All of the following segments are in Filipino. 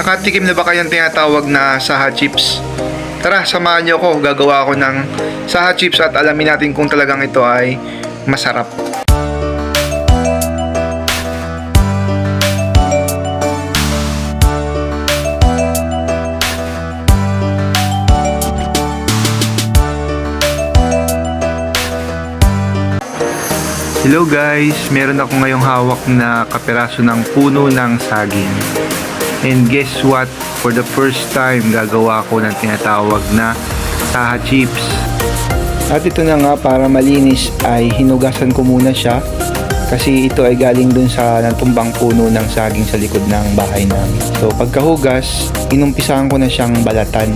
Nakatikim na ba kayong tinatawag na saha chips? Tara, samahan niyo ako. Gagawa ako ng saha chips at alamin natin kung talagang ito ay masarap. Hello guys, meron ako ngayong hawak na kapiraso ng puno ng saging. And guess what? For the first time, gagawa ko ng tinatawag na saha chips. At ito na nga, para malinis ay hinugasan ko muna siya. Kasi ito ay galing dun sa natumbang puno ng saging sa likod ng bahay namin. So pagkahugas, inumpisahan ko na siyang balatan.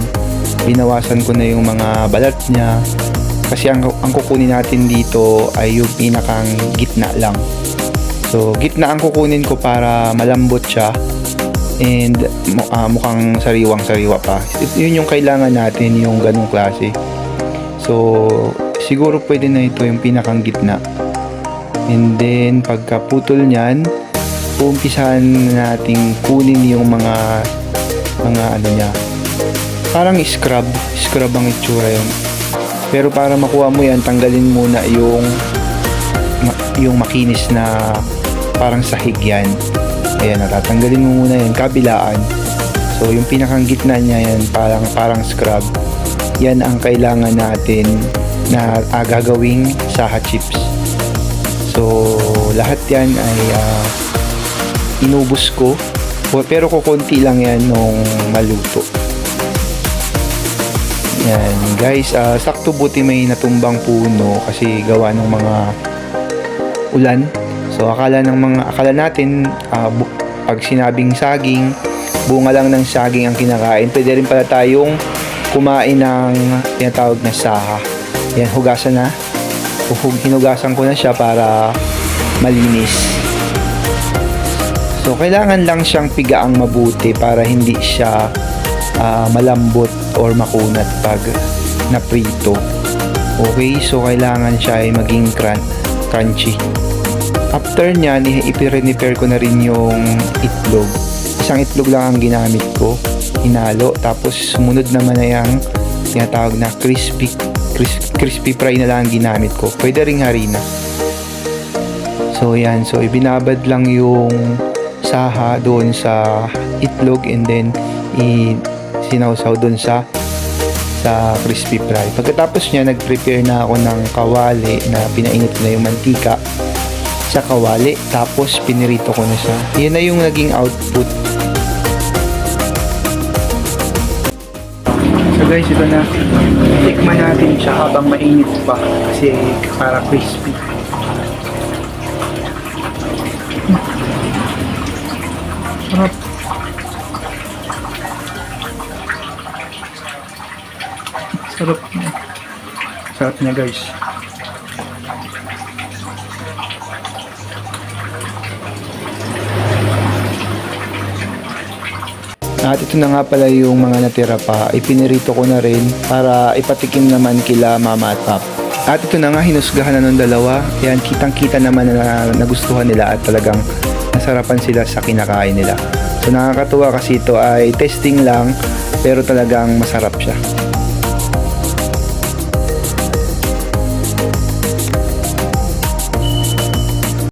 Binawasan ko na yung mga balat niya. Kasi ang, ang kukunin natin dito ay yung pinakang gitna lang. So gitna ang kukunin ko para malambot siya and ah, mukhang sariwang sariwa pa. Yun yung kailangan natin, yung ganong klase. So, siguro pwede na ito yung pinakang gitna. And then, pagkaputol niyan, uumpisahan nating kunin yung mga mga ano niya. Parang scrub, scrub ang itsura yun. Pero para makuha mo yan, tanggalin muna yung yung makinis na parang sahig yan. Ayan, natatanggalin mo muna yan, kabilaan. So, yung pinakang gitna niya yan, parang, parang scrub. Yan ang kailangan natin na ah, gagawing saha chips. So, lahat yan ay ah, inubos ko. Pero kukunti lang yan nung maluto. Yan, guys, ah, sakto buti may natumbang puno kasi gawa ng mga ulan. So akala ng mga akala natin bu- pag sinabing saging, bunga lang ng saging ang kinakain. Pwede rin pala tayong kumain ng tinatawag na saha. Yan, hugasan na. Uhug, hinugasan ko na siya para malinis. So, kailangan lang siyang pigaang mabuti para hindi siya ah, malambot or makunat pag naprito. Okay, so kailangan siya ay maging crunchy. After nyan, i- ipire-repair ko na rin yung itlog. Isang itlog lang ang ginamit ko. Hinalo. Tapos sumunod naman na yung tinatawag na crispy, cris- crispy fry na lang ang ginamit ko. Pwede ring harina. So yan, so ibinabad lang yung saha doon sa itlog and then i sinawsaw doon sa sa crispy fry. Pagkatapos niya, nag-prepare na ako ng kawali na pinainit na yung mantika sa kawali. Tapos, pinirito ko na siya. Yan na yung naging output. So guys, ito na. Tikman natin siya habang mainit pa. Kasi para crispy. Sarap. Sarap niya. Sarap niya guys. At ito na nga pala yung mga natira pa. Ipinirito ko na rin para ipatikim naman kila mama at pap. At ito na nga, hinusgahan na ng dalawa. Yan, kitang-kita naman na nagustuhan nila at talagang nasarapan sila sa kinakain nila. So nakakatuwa kasi ito ay testing lang pero talagang masarap siya.